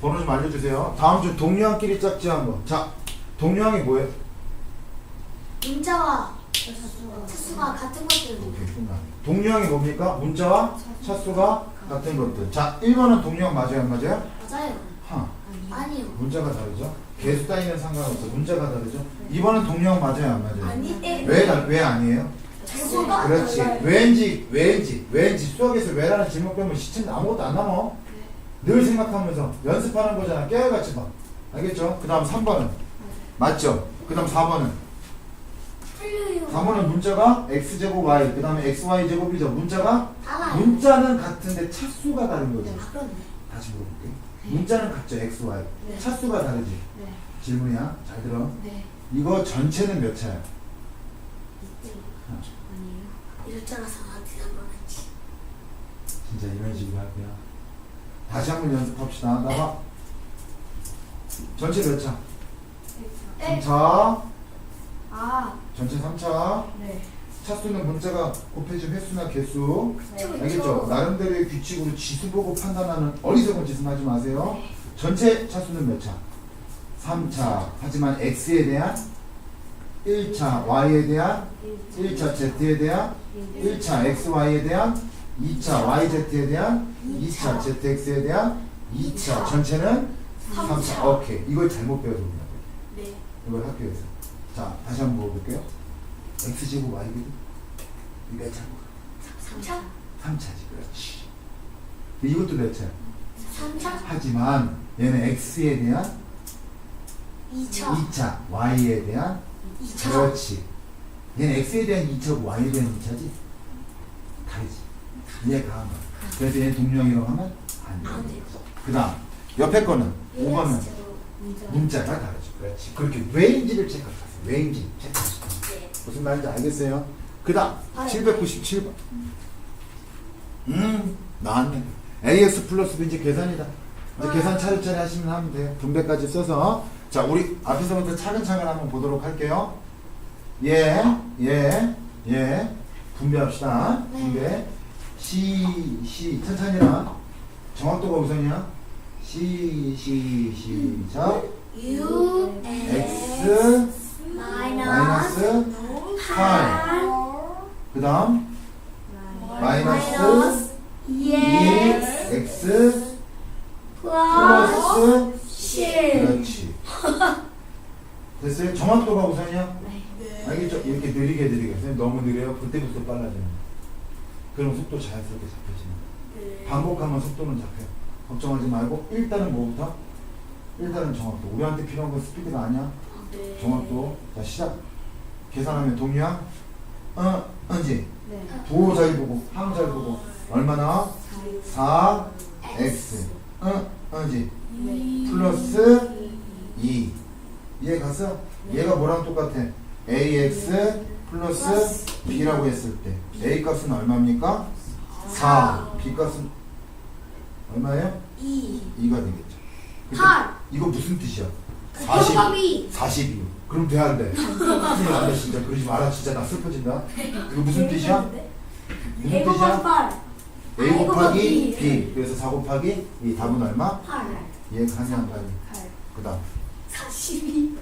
번호 좀 알려주세요. 다음 주 동료항끼리 짝지 한번. 자, 동료항이 뭐예요? 문자와 차수가 같은 것들. 오케이, 끝나. 동료항이 뭡니까? 문자와 차수가 같은 것들. 자, 1번은 동료항 맞아요, 안 맞아요? 맞아요. 하. 아니요. 문자가 다르죠? 개수 따위는 상관없어. 문자가 다르죠? 2번은 동료항 맞아요, 안 맞아요? 아니, 왜, 다- 왜 아니에요? 차수가 그렇지. 왜인지, 왜인지, 왜인지 수학에서 왜라는 질문 빼면 시체는 아무것도 안 남아. 늘 생각하면서 연습하는 거잖아. 깨알같이 봐. 알겠죠? 그 다음 3번은. 맞죠? 그 다음 4번은. 틀려요. 4번은 문자가 x제곱 y, 그 다음에 xy제곱이죠. 문자가, 알아요. 문자는 같은데 차수가 다른 거지. 아, 그렇네. 다시 물어볼게. 문자는 같죠, x, y. 네. 차수가 다르지. 네. 질문이야. 잘 들어. 네. 이거 전체는 몇 차야? 이럴 줄 알아서 나한테 한번 했지. 진짜 이런 식으로 할게요. 다시 한번 연습합시다. 나봐. 전체 몇 차? 네. 3차. 아, 전체 3차. 네. 차수는 문자가 곱해진 횟수나 개수. 네. 알겠죠? 나름대로의 규칙으로 지수 보고 판단하는 어리석은 짓은 하지 마세요. 전체 차수는 몇 차? 3차. 하지만 x에 대한 1차, y에 대한 1차 z에 대한 1차 xy에 대한 2차 yz에 대한 2차 zx에 대한 2차 전체는 3차. 오케이. 이걸 잘못 거예요. 네. 이걸 학교에서. 자, 다시 한번 물어볼게요. x제곱 y제곱 이몇 차고? 3차? 3차지. 그렇지. 이것도 몇 차야? 3차? 하지만 얘는 x에 대한 2차? 2차, y에 대한 2차? 그렇지. 얘는 x에 대한 2차고 y에 대한 2차지? 다르지. 이해가 안 가. 그래서 얘는 동명이라고 하면 안 돼. 돼요. 그 다음, 옆에 거는 5번은 문자. 문자가 다르죠. 그렇지. 그렇게 왜인지를 체크하세요. 왜인지 체크하세요. 네. 무슨 말인지 알겠어요? 그 다음, 아, 797번. 음, 나왔네. AX 플러스 B 이제 계산이다. 이제 아. 계산 차례차례 하시면 하면 돼요. 분배까지 써서. 자, 우리 앞에서부터 차근차근 한번 보도록 할게요. 예, 예, 예. 분배합시다. 네. 분배. 시, 시, 천천히라. 정확도가 우선이야. 시, 시, 시작. U, X, 마이너스 8. 그 다음, 마이너스 2x, x 플러스 7. 그렇지. 됐어요? 정확도가 우선이야? 알겠죠? 이렇게 느리게 느리게. 선생님 너무 느려요. 그때부터 거야. 그럼 속도 자연스럽게 잡혀지는 거야. 반복하면 속도는 잡혀. 걱정하지 말고 일단은 뭐부터? 일단은 정확도. 우리한테 필요한 건 스피드가 아니야. 정확도. 자 시작. 계산하면 동량. 어, 언지. 도잘 보고, 항 잘 보고. 얼마나? 4x. 어, 언지. 플러스 2. 얘 가서 얘가 뭐랑 똑같아? ax 플러스 b라고 했을 때 a 값은 얼마입니까? 4. b 값은 얼마예요? 2. 2가 되겠죠. 근데 8. 이거 무슨 뜻이야? 40. 곱하기 42. 그럼 돼야 안 돼. 큰일 난다 진짜. 그러지 마라 진짜 나 슬퍼진다. 이거 무슨 뜻이야? 무슨 A 곱하기 뜻이야? 8. a 곱하기 b. 그래서 4 곱하기 이 답은 얼마? 8. 얘안 가니? 그 다음 42.